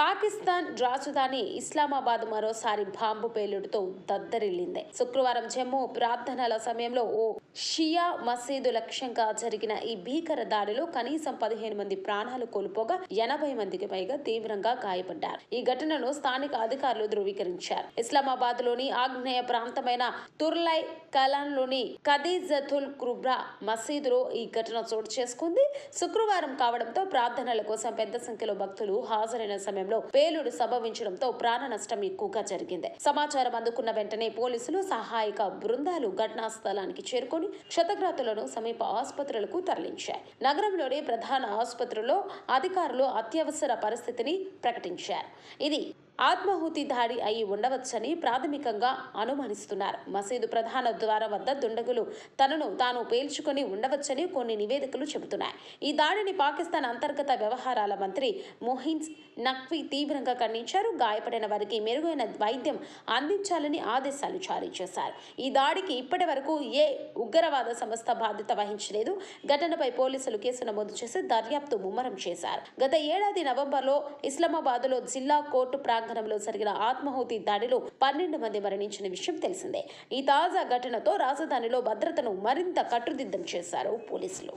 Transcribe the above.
పాకిస్తాన్ రాజధాని ఇస్లామాబాద్ మరోసారి బాంబు పేలుడుతో దద్దరిల్లింది. శుక్రవారం జమ్మూ ప్రార్థనల సమయంలో ఓ షియా మసీదు లక్ష్యంగా జరిగిన ఈ భీకర దాడిలో కనీసం పదిహేను మంది ప్రాణాలు కోల్పోగా ఎనభై మందికి పైగా తీవ్రంగా గాయపడ్డారు. ఈ ఘటనను స్థానిక అధికారులు ధృవీకరించారు. ఇస్లామాబాద్లోని ఆగ్నేయ ప్రాంతమైన తుర్లై కలాన్లోని ఖదీజతుల్ కుబ్రా మసీదులో ఈ ఘటన చోటు చేసుకుంది. శుక్రవారం కావడంతో ప్రార్థనల కోసం పెద్ద సంఖ్యలో భక్తులు హాజరైన సమయంలో పేలుడు సంభవించడంతో ప్రాణ నష్టం ఎక్కువగా జరిగింది. సమాచారం అందుకున్న వెంటనే పోలీసులు సహాయక బృందాలు ఘటనా స్థలానికి చేరుకొని క్షతగ్రాతులను సమీప ఆసుపత్రులకు తరలించారు నగరంలోని ప్రధాన ఆసుపత్రిలో అధికారులు అత్యవసర పరిస్థితిని ప్రకటించారు. ఇది ఆత్మాహుతి దాడి అయి ఉండవచ్చని ప్రాథమికంగా అనుమానిస్తున్నారు. మసీదు ప్రధాన ద్వారం వద్ద దుండగులు తనను తాను పేల్చుకొని ఉండవచ్చని కొన్ని నివేదికలు చెబుతున్నాయి. ఈ దాడిని పాకిస్తాన్ అంతర్గత వ్యవహారాల మంత్రి మొహిన్స్ నక్వి తీవ్రంగా ఖండించారు. గాయపడిన వారికి మెరుగైన వైద్యం అందించాలని ఆదేశాలు జారీ చేశారు. ఈ దాడికి ఇప్పటి వరకు ఏ ఉగ్రవాద సంస్థ బాధ్యత వహించలేదు. ఘటనపై పోలీసులు కేసు నమోదు చేసి దర్యాప్తు ముమ్మరం చేశారు. గత ఏడాది నవంబర్లో ఇస్లామాబాద్లో జిల్లా కోర్టు ప్రాంగణంలో జరిగిన ఆత్మాహుతి దాడిలో పన్నెండు మంది మరణించిన విషయం తెలిసిందే. ఈ తాజా ఘటనతో రాజధానిలో భద్రతను మరింత కట్టుదిద్దం చేశారు పోలీసులు.